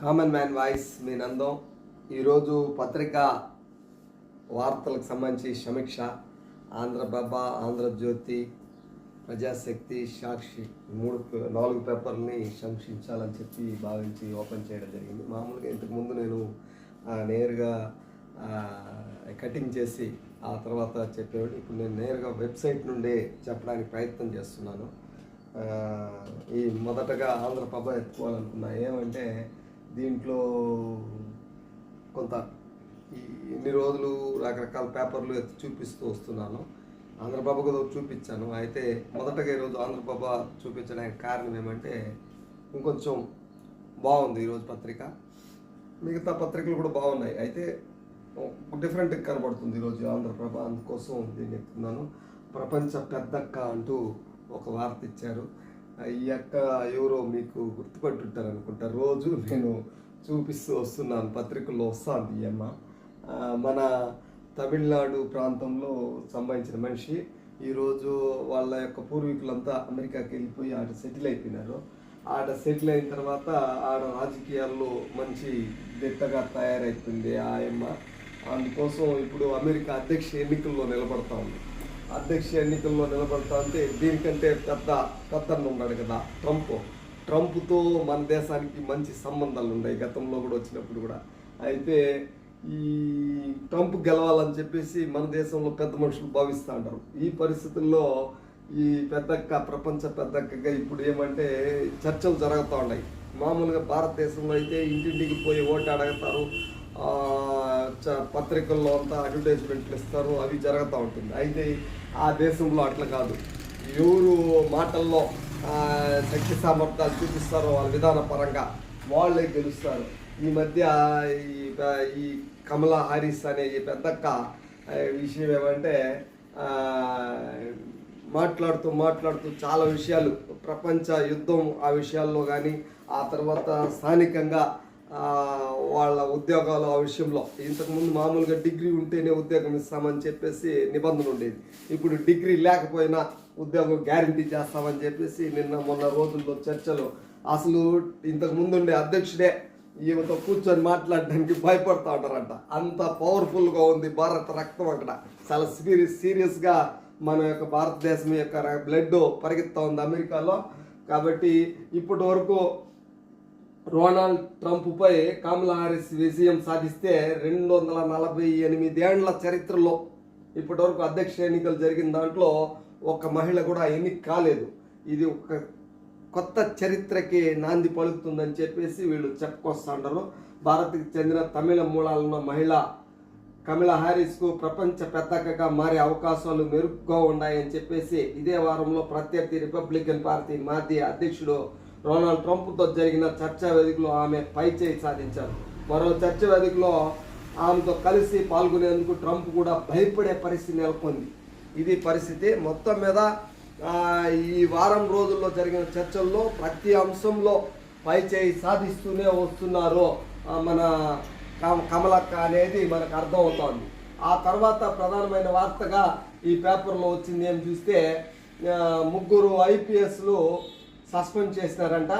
Common man voice మీ నందం. ఈరోజు పత్రికా వార్తలకు సంబంధించి సమీక్ష. ఆంధ్రప్రభ ఆంధ్రజ్యోతి ప్రజాశక్తి సాక్షి మూడు నాలుగు పేపర్ని సమీక్షించాలని చెప్పి భావించి ఓపెన్ చేయడం జరిగింది. మామూలుగా ఇంతకుముందు నేను నేరుగా కటింగ్ చేసి ఆ తర్వాత చెప్పేవాడు ఇప్పుడు నేను నేరుగా వెబ్సైట్ నుండే చెప్పడానికి ప్రయత్నం చేస్తున్నాను. ఈ మొదటగా ఆంధ్రప్రభ ఎత్తుకోవాలనుకున్నా. ఏమంటే దీంట్లో కొంత ఈ ఇన్ని రోజులు రకరకాల పేపర్లు ఎత్తి చూపిస్తూ వస్తున్నాను. ఆంధ్రప్రభ చూపించాను. అయితే మొదటగా ఈరోజు ఆంధ్రప్రభ చూపించడానికి కారణం ఏమంటే ఇంకొంచెం బాగుంది ఈరోజు పత్రిక. మిగతా పత్రికలు కూడా బాగున్నాయి. అయితే డిఫరెంట్ కనబడుతుంది ఈరోజు ఆంధ్రప్రభ. అందుకోసం దీన్ని ఎత్తున్నాను ప్రపంచ పెద్దక్క అంటూ ఒక వార్త ఇచ్చారు. ఈ అక్క ఎవరో మీకు గుర్తుపట్టుంటారు అనుకుంటా రోజు నేను చూపిస్తూ వస్తున్నాను పత్రికల్లో వస్తాను ఈ అమ్మ. మన తమిళనాడు ప్రాంతంలో సంబంధించిన మనిషి ఈరోజు వాళ్ళ యొక్క పూర్వీకులంతా అమెరికాకి వెళ్ళిపోయి ఆడ సెటిల్ అయిపోయినారు. ఆడ సెటిల్ అయిన తర్వాత ఆడ రాజకీయాల్లో మంచి దిట్టగా తయారైపోయింది ఆ అమ్మ. అందుకోసం ఇప్పుడు అమెరికా అధ్యక్ష ఎన్నికల్లో నిలబడతా ఉంది. అధ్యక్ష ఎన్నికల్లో నిలబడతా ఉంటే దీనికంటే పెద్ద పెద్దన్న ఉన్నాడు కదా ట్రంప్. ట్రంప్తో మన దేశానికి మంచి సంబంధాలు ఉన్నాయి గతంలో కూడా వచ్చినప్పుడు కూడా. అయితే ఈ ట్రంప్ గెలవాలని చెప్పేసి మన దేశంలో పెద్ద మనుషులు భావిస్తూ ఉంటారు ఈ పరిస్థితుల్లో ఈ పెద్దక్క ప్రపంచ పెద్దక్కగా ఇప్పుడు ఏమంటే చర్చలు జరుగుతూ ఉన్నాయి. మామూలుగా భారతదేశంలో అయితే ఇంటింటికి పోయి ఓటు అడుగుతారు. పత్రికల్లో అంతా అడ్వర్టైజ్మెంట్లు ఇస్తారు అవి జరుగుతూ ఉంటుంది. అయితే ఆ దేశంలో అట్లా కాదు. ఎవరు మాటల్లో శక్తి సామర్థ్యాలు చూపిస్తారో వాళ్ళ విధాన పరంగా వాళ్ళే గెలుస్తారు. ఈ మధ్య ఈ కమలా హారిస్ అనే ఈ పెద్దక్క విషయం ఏమంటే మాట్లాడుతూ మాట్లాడుతూ చాలా విషయాలు. ప్రపంచ యుద్ధం ఆ విషయాల్లో కానీ ఆ తర్వాత స్థానికంగా వాళ్ళ ఉద్యోగాలు ఆ విషయంలో ఇంతకుముందు మామూలుగా డిగ్రీ ఉంటేనే ఉద్యోగం ఇస్తామని చెప్పేసి నిబంధన ఉండేది. ఇప్పుడు డిగ్రీ లేకపోయినా ఉద్యోగం గ్యారంటీ చేస్తామని చెప్పేసి నిన్న మొన్న రోజుల్లో చర్చలు అసలు ఇంతకు ముందు ఉండే అధ్యక్షుడే ఈమెతో కూర్చొని మాట్లాడడానికి భయపడతా ఉంటారంట. అంత పవర్ఫుల్గా ఉంది భారత రక్తం అక్కడ. చాలా సీరియస్ సీరియస్గా మన యొక్క భారతదేశం యొక్క బ్లడ్ పరిగెత్తా ఉంది అమెరికాలో. కాబట్టి ఇప్పటి వరకు డొనాల్డ్ ట్రంప్పై కమలా హారిస్ విజయం సాధిస్తే రెండు వందల నలభై ఎనిమిదేండ్ల చరిత్రలో ఇప్పటివరకు అధ్యక్ష ఎన్నికలు జరిగిన దాంట్లో ఒక మహిళ కూడా ఎన్నిక కాలేదు. ఇది ఒక కొత్త చరిత్రకి నాంది పలుకుతుందని చెప్పేసి వీళ్ళు చెప్పుకొస్తుంటారు భారత్కి చెందిన తమిళ మూలాలున్న మహిళ కమిళ హారిస్కు ప్రపంచ పెద్దకగా మారే అవకాశాలు మెరుగ్గా ఉన్నాయని చెప్పేసి ఇదే వారంలో ప్రత్యర్థి రిపబ్లికన్ పార్టీ మాజీ అధ్యక్షుడు డొనాల్డ్ ట్రంప్తో జరిగిన చర్చా వేదికలో ఆమె పైచేయి సాధించారు. మరో చర్చ వేదికలో ఆమెతో కలిసి పాల్గొనేందుకు ట్రంప్ కూడా భయపడే పరిస్థితి నెలకొంది. ఇది పరిస్థితి మొత్తం మీద ఈ వారం రోజుల్లో జరిగిన చర్చల్లో ప్రతి అంశంలో పై చేయి సాధిస్తూనే వస్తున్నారు మన కమలక్క అనేది మనకు అర్థమవుతోంది. ఆ తర్వాత ప్రధానమైన వార్తగా ఈ పేపర్లో వచ్చింది ఏం చూస్తే ముగ్గురు ఐపీఎస్లు సస్పెండ్ చేసినారంట.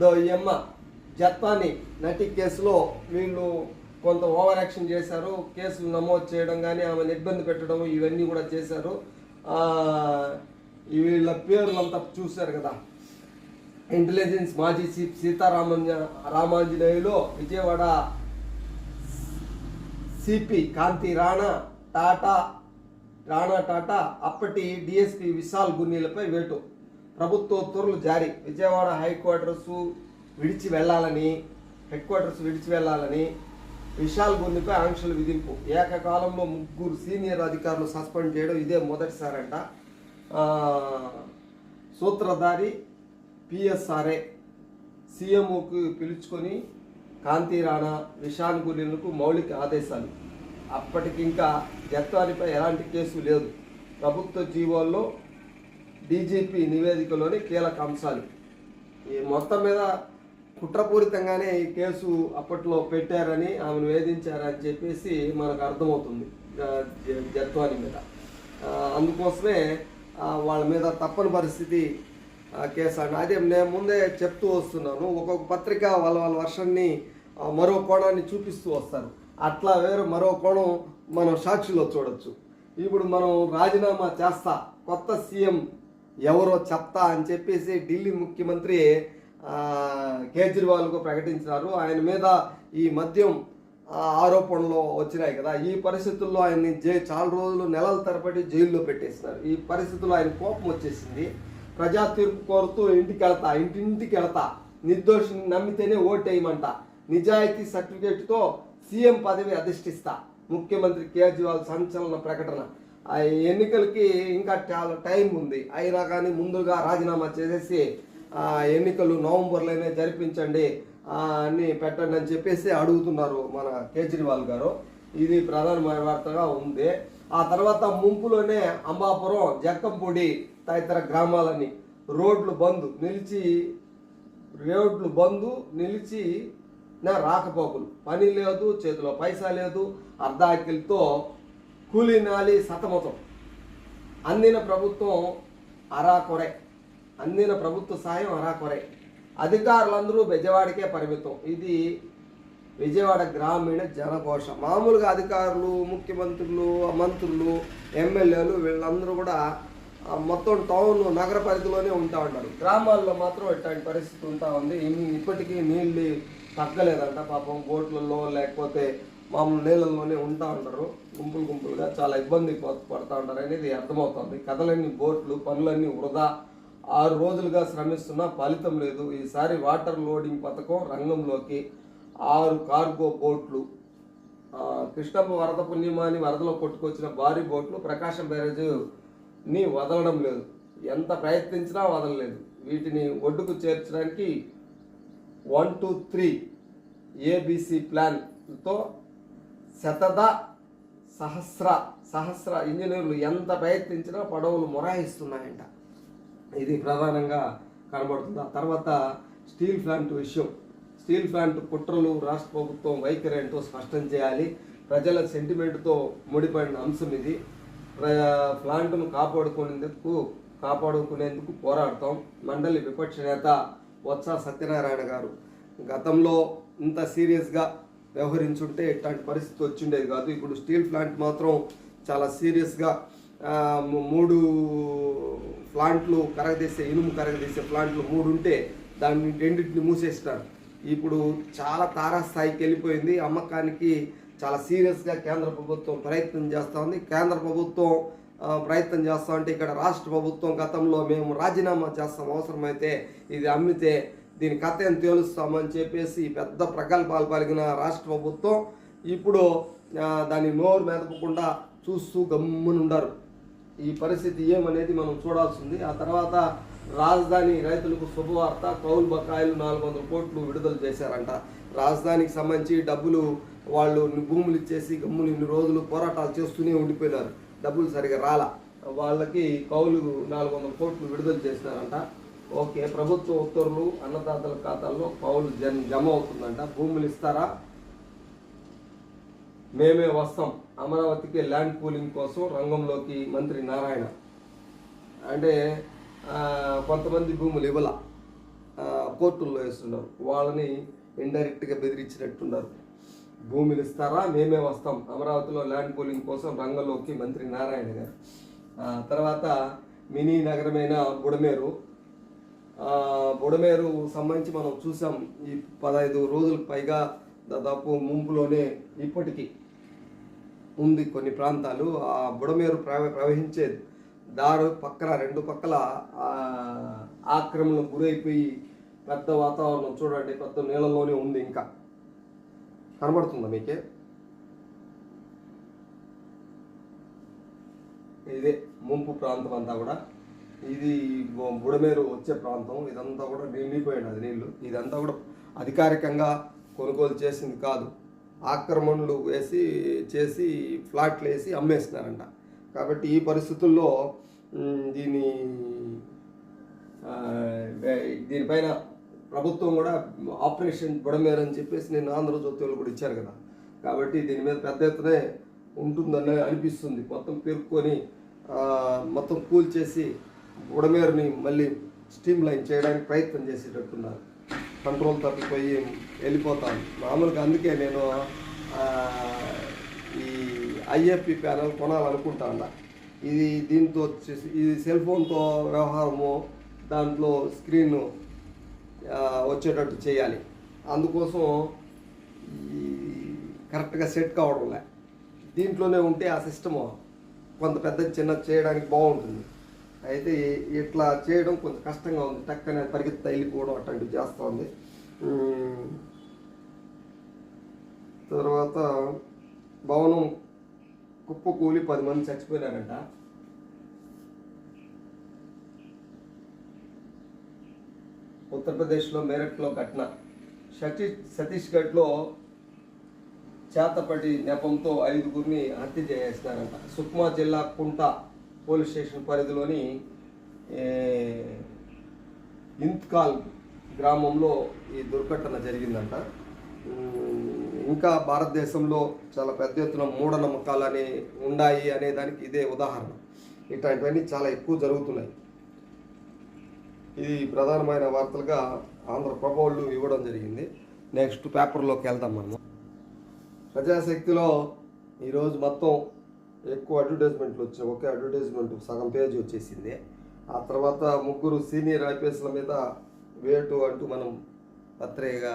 దో ఎమ్మ జత్వాని నటి కేసులో వీళ్ళు కొంత ఓవర్ యాక్షన్ చేశారు. కేసులు నమోదు చేయడం కానీ ఆమెను ఇబ్బంది పెట్టడం ఇవన్నీ కూడా చేశారు. వీళ్ళ పేర్లంతా చూశారు కదా. ఇంటెలిజెన్స్ మాజీ చీఫ్ సీతారామంజ రామాంజనేయులు విజయవాడ సిపి కాంతి రాణా టాటా రాణా టాటా అప్పటి డిఎస్పి విశాల్ గున్నీలపై వేటు. ప్రభుత్వ ఉత్తర్వులు జారీ. విజయవాడ హైక్వార్టర్స్ విడిచి వెళ్ళాలని హెడ్ క్వార్టర్స్ విడిచి వెళ్ళాలని విశాల్ గున్నిపై ఆంక్షలు విధింపు. ఏకకాలంలో ముగ్గురు సీనియర్ అధికారులు సస్పెండ్ చేయడం ఇదే మొదటిసారంట. సూత్రధారి పిఎస్ఆర్ఏ సీఎంఓకి పిలుచుకొని కాంతి రాణా విశాల్ గురిలకు మౌలిక ఆదేశాలు. అప్పటికి ఇంకా జత్వానిపై ఎలాంటి కేసు లేదు. ప్రభుత్వ జీవోల్లో డీజీపీ నివేదికలోని కీలక అంశాలు. ఈ మొత్తం మీద కుట్రపూరితంగానే ఈ కేసు అప్పట్లో పెట్టారని ఆమెను వేధించారని చెప్పేసి మనకు అర్థమవుతుంది జత్వాని మీద. అందుకోసమే వాళ్ళ మీద తప్పని పరిస్థితి ఆ, కేసు అండి. అదే నేను ముందే చెప్తూ వస్తున్నాను ఒక్కొక్క పత్రిక వాళ్ళ వాళ్ళ వర్షాన్ని మరో కోణాన్ని చూపిస్తూ వస్తారు. అట్లా వేరు మరో కోణం మనం సాక్షిలో చూడొచ్చు. ఇప్పుడు మనం రాజీనామా చేస్తా కొత్త సీఎం ఎవరో చెప్తా అని చెప్పేసి ఢిల్లీ ముఖ్యమంత్రి కేజ్రీవాల్కు ప్రకటించినారు. ఆయన మీద ఈ మద్యం ఆరోపణలు వచ్చినాయి కదా. ఈ పరిస్థితుల్లో ఆయన్ని జై చాలా రోజులు నెలల తరబడి జైల్లో పెట్టేస్తున్నారు ఈ పరిస్థితుల్లో ఆయన కోపం వచ్చేసింది. ప్రజా తీర్పు కోరుతూ ఇంటికి వెళ్తా ఇంటింటికి వెళ్తా నిర్దోషిని నమ్మితేనే ఓటేయమంట. నిజాయితీ సర్టిఫికేట్తో సీఎం పదవి అధిష్ఠిస్తా ముఖ్యమంత్రి కేజ్రీవాల్ సంచలన ప్రకటన. ఆ ఎన్నికలకి ఇంకా చాలా టైం ఉంది. అయినా కానీ ముందుగా రాజీనామా చేసేసి ఆ, ఎన్నికలు నవంబర్లోనే జరిపించండి అని పెట్టండి అని చెప్పేసి అడుగుతున్నారు మన కేజ్రీవాల్ గారు. ఇది ప్రధానమైన వార్తగా ఉంది. ఆ తర్వాత ముంపులోనే అంబాపురం జక్కంపూడి తదితర గ్రామాలని రోడ్లు బంద్ నిలిచి రోడ్లు బంద్ నిలిచి నా రాకపోకలు. పని లేదు చేతిలో పైసా లేదు అర్ధాకిలతో కూలినాలి సతమతం. అందిన ప్రభుత్వం అరాకొరే. అందిన ప్రభుత్వ సాయం అరాకొరే. అధికారులందరూ బెజవాడికే పరిమితం. ఇది విజయవాడ గ్రామీణ జనకోశ మామూలుగా అధికారులు ముఖ్యమంత్రులు మంత్రులు ఎమ్మెల్యేలు వీళ్ళందరూ కూడా మొత్తం టౌన్ నగర పరిధిలోనే ఉంటా ఉంటారు గ్రామాల్లో మాత్రం ఇట్లాంటి పరిస్థితి ఉంటా ఉంది. ఇప్పటికీ నీళ్ళు తగ్గలేదంట. పాపం బోట్లలో లేకపోతే మామూలు నీళ్ళల్లోనే ఉంటా ఉంటారు. గుంపులు గుంపులుగా చాలా ఇబ్బంది పడతా ఉంటారు అనేది అర్థమవుతుంది. కథలన్నీ బోట్లు పనులన్నీ వృధా. ఆరు రోజులుగా శ్రమిస్తున్నా ఫలితం లేదు. ఈసారి వాటర్ లోడింగ్ పథకం రంగంలోకి. ఆరు కార్గో బోట్లు. ఆ, కృష్ణమ్మ వరద పుణ్యమాని వరదలో కొట్టుకొచ్చిన భారీ బోట్లు ప్రకాశం బ్యారేజ్ని వదలడం లేదు. ఎంత ప్రయత్నించినా వదలలేదు. వీటిని ఒడ్డుకు చేర్చడానికి వన్ టూ త్రీ ఏబిసి ప్లాన్తో శతద సహస్ర సహస్ర ఇంజనీర్లు ఎంత ప్రయత్నించినా పడవలు మొరాయిస్తున్నాయంట. ఇది ప్రధానంగా కనబడుతుంది. ఆ తర్వాత స్టీల్ ప్లాంట్ విషయం. స్టీల్ ప్లాంట్ కుట్రలు రాష్ట్ర ప్రభుత్వం వైఖరి ఏంటో స్పష్టం చేయాలి. ప్రజల సెంటిమెంట్తో ముడిపడిన అంశం ఇది. ప్లాంట్ను కాపాడుకునేందుకు కాపాడుకునేందుకు పోరాడతాం. మండలి విపక్ష నేత బొత్స సత్యనారాయణ గారు. గతంలో ఇంత సీరియస్గా వ్యవహరించుంటే ఇట్లాంటి పరిస్థితి వచ్చిండేది కాదు. ఇప్పుడు స్టీల్ ప్లాంట్ మాత్రం చాలా సీరియస్గా మూడు ప్లాంట్లు కరగదీసే ఇనుము కరగదీసే ప్లాంట్లు మూడు ఉంటే దాన్ని రెండింటిని మూసేస్తారు ఇప్పుడు చాలా తారాస్థాయికి వెళ్ళిపోయింది. అమ్మకానికి చాలా సీరియస్గా కేంద్ర ప్రభుత్వం ప్రయత్నం చేస్తూ ఉంది కేంద్ర ప్రభుత్వం ప్రయత్నం చేస్తా ఉంటే ఇక్కడ రాష్ట్ర ప్రభుత్వం గతంలో మేము రాజీనామా చేస్తాం. అవసరమైతే ఇది అమ్మితే దీని కథ ఏం తేలుస్తామని చెప్పేసి పెద్ద ప్రగల్భాలు పలిగిన రాష్ట్ర ప్రభుత్వం ఇప్పుడు దాన్ని నోరు మెదపకుండా చూస్తూ గమ్మునుండారు. ఈ పరిస్థితి ఏమనేది మనం చూడాల్సింది. ఆ తర్వాత రాజధాని రైతులకు శుభవార్త కౌలు బకాయిలు నాలుగు వందల కోట్లు విడుదల చేశారంట. రాజధానికి సంబంధించి డబ్బులు వాళ్ళు భూములు ఇచ్చేసి గమ్ములు ఇన్ని రోజులు పోరాటాలు చేస్తూనే ఉండిపోయినారు. డబ్బులు సరిగా రాలా. వాళ్ళకి కౌలు నాలుగు వందల కోట్లు విడుదల చేసినారంట. ఓకే ప్రభుత్వ ఉత్తర్వులు అన్నదాతల ఖాతాల్లో పౌలు జన్ జమ అవుతుందంట. భూములు ఇస్తారా? మేమే వస్తాం. అమరావతికి ల్యాండ్ పూలింగ్ కోసం రంగంలోకి మంత్రి నారాయణ. అంటే కొంతమంది భూములు ఇవ్వాల. కోర్టుల్లో వేస్తున్నారు. వాళ్ళని ఇండైరెక్ట్గా బెదిరించినట్టున్నారు. భూములు ఇస్తారా? మేమే వస్తాం. అమరావతిలో ల్యాండ్ పూలింగ్ కోసం రంగంలోకి మంత్రి నారాయణ గారు. తర్వాత మినీ నగరమైన బుడమేరు బుడమేరు సంబంధించి మనం చూసాం ఈ పదహైదు రోజులకు పైగా దాదాపు ముంపులోనే ఇప్పటికీ ఉంది కొన్ని ప్రాంతాలు. ఆ బుడమేరు ప్రవ ప్రవహించే దారు పక్కన రెండు పక్కల ఆక్రమణ ఆక్రమణకు గురైపోయి పెద్ద వాతావరణం చూడండి పెద్ద నీళ్ళలోనే ఉంది ఇంకా. కనబడుతుందా మీకే? ఇదే ముంపు ప్రాంతం అంతా కూడా. ఇది బుడమేరు వచ్చే ప్రాంతం. ఇదంతా కూడా నిండిపోయాడు అది నీళ్ళు ఇదంతా కూడా అధికారికంగా కొనుగోలు చేసింది కాదు. ఆక్రమణలు వేసి చేసి ఫ్లాట్లు వేసి అమ్మేస్తున్నారంట కాబట్టి ఈ పరిస్థితుల్లో దీని దీనిపైన ప్రభుత్వం కూడా ఆపరేషన్ బుడమేరు అని చెప్పేసి నేను ఆంధ్రజ్యోతిలో కూడా ఇచ్చారు కదా. కాబట్టి దీని మీద పెద్ద ఎత్తునే ఉంటుందని అనిపిస్తుంది. మొత్తం పేర్కొని మొత్తం కూల్చేసి ఉడమేరుని మళ్ళీ స్టీమ్ లైన్ చేయడానికి ప్రయత్నం చేసేటట్టున్నారు. కంట్రోల్ తప్పిపోయి వెళ్ళిపోతాను మామూలుగా అందుకే నేను ఈ ఐఎఫ్పి ప్యానల్ కొనాలనుకుంటాను ఇది దీంతో వచ్చేసి ఇది సెల్ ఫోన్తో వ్యవహారము దాంట్లో స్క్రీన్ వచ్చేటట్టు చేయాలి. అందుకోసం ఈ కరెక్ట్గా సెట్ కావడం లే దీంట్లోనే ఉంటే ఆ సిస్టము కొంత పెద్ద చిన్న చేయడానికి బాగుంటుంది. అయితే ఇట్లా చేయడం కొంచెం కష్టంగా ఉంది. టక్కనే పరిగెత్తి వెళ్ళిపోవడం అట్లాంటివి చేస్తూ ఉంది. తర్వాత భవనం కుప్ప కూలి పది మంది చచ్చిపోయినారంట. ఉత్తరప్రదేశ్లో మేరట్లో ఘటన సతీష్ ఛత్తీస్గఢ్లో చేతపటి నెపంతో ఐదుగురిని హత్య చేసినారంట సుక్మా జిల్లా కుంట పోలీస్ స్టేషన్ పరిధిలోని ఇంత్కాల్ గ్రామంలో ఈ దుర్ఘటన జరిగిందంట. ఇంకా భారతదేశంలో చాలా పెద్ద ఎత్తున మూఢనమ్మకాలు అని ఉన్నాయి అనే దానికి ఇదే ఉదాహరణ. ఇట్లాంటివన్నీ చాలా ఎక్కువ జరుగుతున్నాయి. ఇది ప్రధానమైన వార్తలుగా ఆంధ్రప్రభ వాళ్ళు ఇవ్వడం జరిగింది. నెక్స్ట్ పేపర్లోకి వెళ్దాం మనము ప్రజాశక్తిలో ఈరోజు మొత్తం ఎక్కువ అడ్వర్టైజ్మెంట్లు వచ్చాయి ఒకే అడ్వర్టైజ్మెంట్ సగం పేజీ వచ్చేసింది. ఆ తర్వాత ముగ్గురు సీనియర్ ఐపీఎస్ల మీద వేటు అంటూ మనం పత్రికగా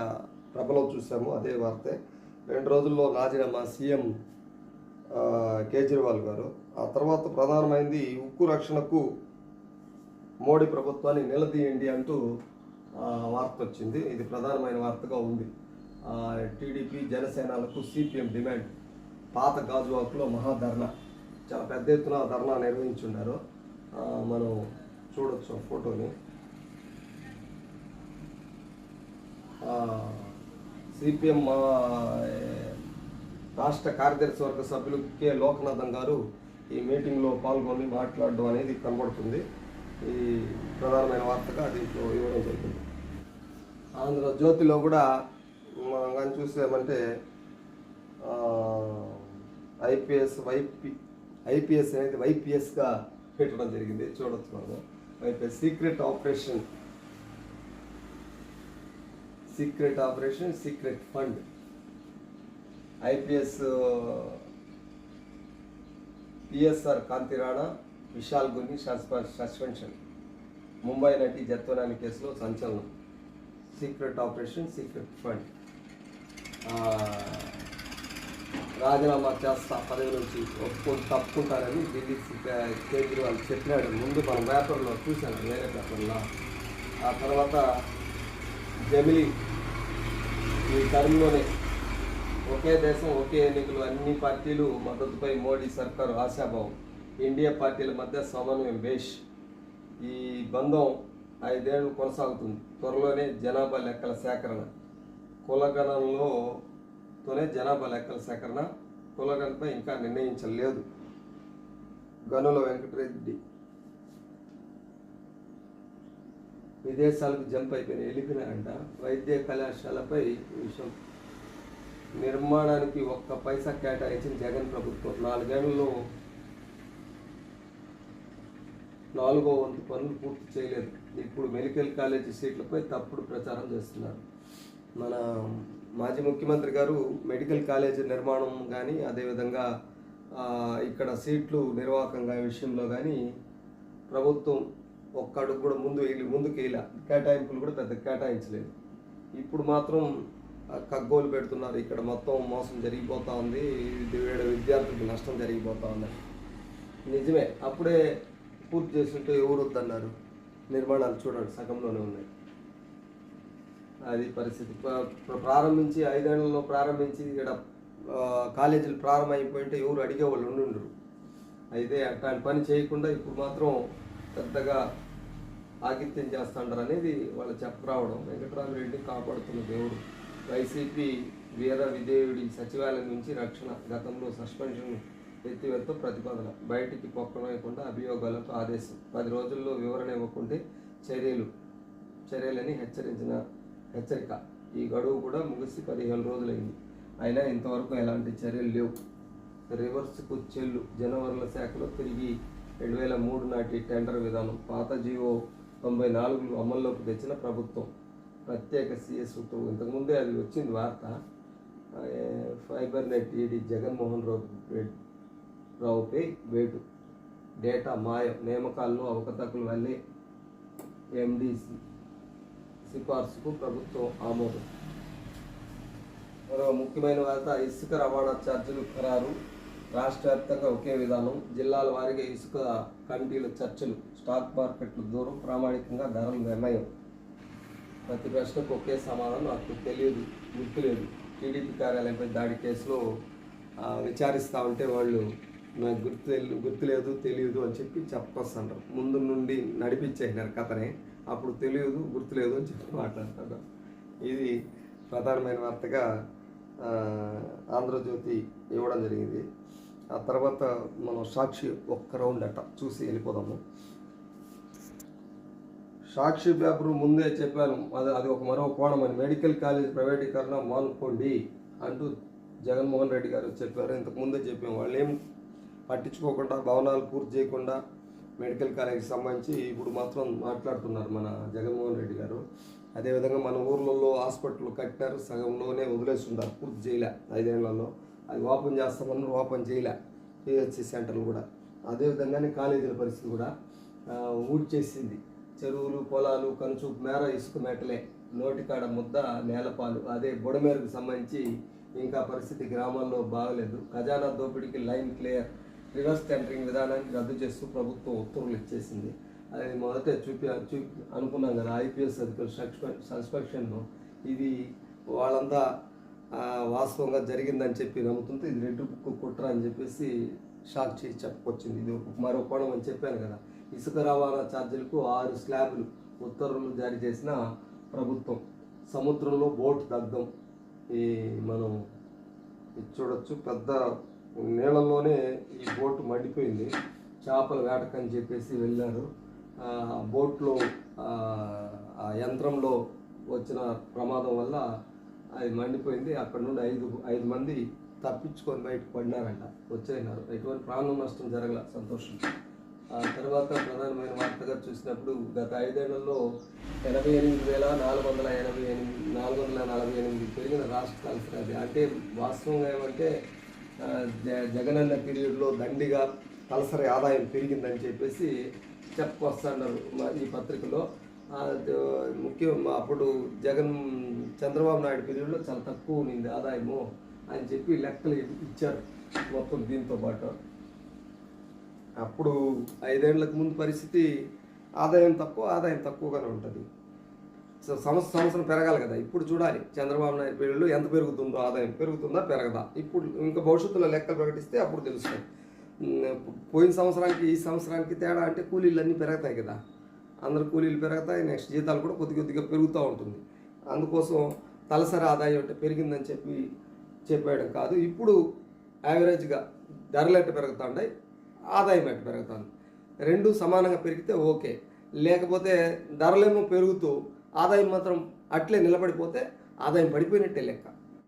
ప్రభలో చూసాము అదే వార్తే. రెండు రోజుల్లో రాజీనామా సీఎం కేజ్రీవాల్ గారు. ఆ తర్వాత ప్రధానమైంది ఉక్కు రక్షణకు మోడీ ప్రభుత్వాన్ని నిలదీయండి అంటూ వార్త వచ్చింది. ఇది ప్రధానమైన వార్తగా ఉంది. టీడీపీ జనసేనలకు సిపిఎం డిమాండ్ పాత గాజువాకులో మహాధర్నా చాలా పెద్ద ఎత్తున ధర్నా నిర్వహించున్నారు మనం చూడొచ్చు ఫోటోని. సిపిఎం రాష్ట్ర కార్యదర్శి వర్గ సభ్యులు కె. లోకనాథన్ గారు ఈ మీటింగ్లో పాల్గొని మాట్లాడడం అనేది కనబడుతుంది. ఈ ప్రధానమైన వార్తగా దీంట్లో ఇవ్వడం జరిగింది ఆంధ్ర జ్యోతిలో కూడా మనం కానీ చూసామంటే ఐపీఎస్ వైపీ ఐపీఎస్ అనేది వైపీఎస్గా పెట్టడం జరిగింది. చూడొచ్చు మనం. YPS secret operation. Secret operation secret fund. IPS PSR Kanthi Rana Vishal Gunni suspension Mumbai నటి జత్వనాని కేసులో సంచలనం. Secret operation secret fund. రాజీనామా చేస్తా పదవి నుంచి ఒప్పుకొని తప్పుకుంటారని ఢిల్లీ కేజ్రీవాల్ చెప్పినాడు. ముందు మన పేపర్లో చూశాను వేరే పేపర్లో. ఆ తర్వాత జమిలీ ఈ టర్మ్లోనే ఒకే దేశం ఒకే ఎన్నికలు అన్ని పార్టీలు మద్దతుపై మోడీ సర్కారు ఆశాభావం. ఇండియా పార్టీల మధ్య సమన్వయం బేష్ ఈ బంధం ఐదేళ్ళు కొనసాగుతుంది. త్వరలోనే జనాభా లెక్కల సేకరణ. కులగణంలో తోనే జనాభా లెక్కల సేకరణ కులగణపై ఇంకా నిర్ణయించలేదు. గనుల వెంకటరెడ్డి. విదేశాలకు జంప్ అయిపోయిన వెళ్ళిపోయినారంట వైద్య కళాశాలపై విషయం నిర్మాణానికి ఒక్క పైసా కేటాయించిన జగన్ ప్రభుత్వం. నాలుగేళ్ళలో నాలుగో వంతు పనులు పూర్తి చేయలేదు. ఇప్పుడు మెడికల్ కాలేజీ సీట్లపై తప్పుడు ప్రచారం చేస్తున్నారు. మన మాజీ ముఖ్యమంత్రి గారు మెడికల్ కాలేజీ నిర్మాణం కానీ అదేవిధంగా ఇక్కడ సీట్లు నిర్వాహకంగా విషయంలో కానీ ప్రభుత్వం ఒక్క అడుగు కూడా ముందు వెళ్ళి ముందుకు వెళ్ళా. కేటాయింపులు కూడా పెద్ద కేటాయించలేదు. ఇప్పుడు మాత్రం కగ్గోలు పెడుతున్నారు. ఇక్కడ మొత్తం మోసం జరిగిపోతూ ఉంది. ఇది వేరే విద్యార్థులకు నష్టం జరిగిపోతూ ఉంది. నిజమే. అప్పుడే పూర్తి చేస్తుంటే ఎవరు వద్దన్నారు? నిర్మాణాలు చూడండి. సగంలోనే ఉన్నాయి. అది పరిస్థితి. ప్రారంభించి ఐదేళ్ళలో ప్రారంభించి ఇక్కడ కాలేజీలు ప్రారంభమైపోయింటే ఎవరు అడిగేవాళ్ళు ఉండుండరు. అయితే అట్లాంటి పని చేయకుండా ఇప్పుడు మాత్రం పెద్దగా ఆగిత్యం చేస్తుంటారు అనేది వాళ్ళు చెప్పరావడం. వెంకటరామరెడ్డి కాపాడుతున్న దేవుడు. వైసీపీ వీర విధేయుడి సచివాలయం నుంచి రక్షణ గతంలో సస్పెన్షన్ ఎత్తివేత ప్రతిపాదన. బయటికి పొక్కనవేయకుండా అభియోగాలతో ఆదేశం. పది రోజుల్లో వివరణ ఇవ్వకుంటే చర్యలు చర్యలని హెచ్చరించిన హెచ్చరిక. ఈ గడువు కూడా ముగిసి పదిహేను రోజులైంది. అయినా ఇంతవరకు ఎలాంటి చర్యలు లేవు. రివర్స్ కుచ్చెళ్ళు జనవరుల శాఖలో తిరిగి రెండు వేల మూడు నాటి టెండర్ విధానం పాత జీవో తొంభై నాలుగులో అమల్లోకి తెచ్చిన ప్రభుత్వం. ప్రత్యేక సిఎస్తో ఇంతకుముందే అది వచ్చింది వార్త. Fibre net ED Jaganmohan Rao రావుపై వేటు. డేటా మాయం. నియామకాల్లో అవకతవకల వల్లే ఎండిసి సిఫార్సుకు ప్రభుత్వం ఆమోదం. మరో ముఖ్యమైన వార్త ఇసుక రవాణా ఛార్జీలు ఖరారు. రాష్ట్ర వ్యాప్తంగా ఒకే విధానం జిల్లాల వారీగా ఇసుక కమిటీల చర్చలు స్టాక్ మార్కెట్లు దూరం ప్రామాణికంగా ధరల నిర్ణయం. ప్రతి ప్రశ్నకు ఒకే సమాధానం నాకు తెలియదు గుర్తులేదు. టీడీపీ కార్యాలయంపై దాడి కేసులో విచారిస్తూ ఉంటే వాళ్ళు నాకు గుర్తు గుర్తులేదు తెలియదు అని చెప్పి చెప్పొస్తున్నారు ముందు నుండి నడిపించేసినారు కథనే అప్పుడు తెలియదు గుర్తులేదు అని చెప్పి మాట్లాడతారు ఇది ప్రధానమైన వార్తగా ఆంధ్రజ్యోతి ఇవ్వడం జరిగింది. ఆ తర్వాత మనం సాక్షి ఒక్క రౌండ్ అట్ట చూసి వెళ్ళిపోదాము. సాక్షి పేపర్ ముందే చెప్పాను అది అది ఒక మరో కోణం అని. మెడికల్ కాలేజ్ ప్రైవేటీకరణ మానుకోండి అంటూ జగన్మోహన్ రెడ్డి గారు చెప్పారు. ఇంతకు ముందే చెప్పాము. వాళ్ళు ఏం పట్టించుకోకుండా భవనాలు పూర్తి చేయకుండా మెడికల్ కాలేజీకి సంబంధించి ఇప్పుడు మాత్రం మాట్లాడుతున్నారు మన జగన్మోహన్ రెడ్డి గారు. అదేవిధంగా మన ఊర్లలో హాస్పిటల్ కట్టినారు సగంలోనే వదిలేస్తున్నారు పూర్తి చేయలే ఐదేళ్ళలో. అది ఓపెన్ చేస్తామన్నారు ఓపెన్ చేయలే పిహెచ్సి సెంటర్లు కూడా. అదేవిధంగానే కాలేజీల పరిస్థితి కూడా ఊడ్చేసింది. చెరువులు పొలాలు కనుచూపు మేర ఇసుక మేటలే నోటికాడ ముద్ద నేలపాలు. అదే బుడమేరకు సంబంధించి ఇంకా పరిస్థితి గ్రామాల్లో బాగలేదు. ఖజానా దోపిడీకి లైన్ క్లియర్. రివర్స్ టెండరింగ్ విధానాన్ని రద్దు చేస్తూ ప్రభుత్వం ఉత్తర్వులు ఇచ్చేసింది. అది మొదట చూపి చూపి అనుకున్నాం కదా ఐపీఎస్ అధికారులు సస్పె- ఇది వాళ్ళంతా వాస్తవంగా జరిగిందని చెప్పి నమ్ముతుంటే ఇది రెడ్ బుక్ కుట్ర అని చెప్పేసి సాక్షి చెప్పుకొచ్చింది. ఇది ఒక మరో కోణం అని చెప్పాను కదా. ఇసుక రవాణా ఛార్జీలకు ఆరు స్లాబ్లు ఉత్తర్వులు జారీ చేసిన ప్రభుత్వం. సముద్రంలో బోట్ దగ్ధం. ఈ మనం చూడొచ్చు. పెద్ద నీళ్ళల్లోనే ఈ బోటు మండిపోయింది. చేపల వేటకని చెప్పేసి వెళ్ళారు. బోట్లో ఆ, యంత్రంలో వచ్చిన ప్రమాదం వల్ల అది మండిపోయింది. అక్కడ నుండి ఐదు ఐదు మంది తప్పించుకొని బయటకు పడినారంట. వచ్చేనారు ఎటువంటి ప్రాణ నష్టం జరగల సంతోషం. ఆ తర్వాత ప్రధానమైన వార్తగా చూసినప్పుడు గత ఐదేళ్ళలో ఎనభై ఎనిమిది వేల నాలుగు వందల ఎనభై ఎనిమిది నాలుగు వందల నలభై ఎనిమిది పెరిగిన రాష్ట్ర తలసరి అంటే వాస్తవంగా ఏమంటే జగనన్న పీరియడ్లో దండిగా తలసరి ఆదాయం పెరిగిందని చెప్పేసి చెప్పుకొస్తున్నారు మా- ఈ పత్రికలో. ముఖ్యం అప్పుడు జగన్ చంద్రబాబు నాయుడు పీరియడ్లో చాలా తక్కువ ఉంది ఆదాయము అని చెప్పి లెక్కలు ఇచ్చారు మొత్తం దీంతో పాటు. అప్పుడు ఐదేళ్ళకు ముందు పరిస్థితి ఆదాయం తక్కువ ఆదాయం తక్కువగానే ఉంటుంది. సంవత్సరం సంవత్సరం పెరగాలి కదా. ఇప్పుడు చూడాలి చంద్రబాబు నాయుడు పీరియడ్లో ఎంత పెరుగుతుందో ఆదాయం పెరుగుతుందా పెరగదా? ఇప్పుడు ఇంకా భవిష్యత్తులో లెక్కలు ప్రకటిస్తే అప్పుడు తెలుస్తుంది పోయిన సంవత్సరానికి ఈ సంవత్సరానికి తేడా అంటే కూలీలు అన్నీ పెరుగుతాయి కదా. అందరు కూలీలు పెరుగుతాయి నెక్స్ట్ జీతాలు కూడా కొద్ది కొద్దిగా పెరుగుతూ ఉంటుంది. అందుకోసం తలసరి ఆదాయం అంటే పెరిగిందని చెప్పి చెప్పేయడం కాదు. ఇప్పుడు యావరేజ్గా ధరలు ఎట్టు పెరుగుతుంటాయి ఆదాయం ఎట్టు పెరుగుతుంది? రెండు సమానంగా పెరిగితే ఓకే. లేకపోతే ధరలేమో పెరుగుతూ ఆదాయం మాత్రం అట్లే నిలబడిపోతే ఆదాయం పడిపోయినట్టే లెక్క.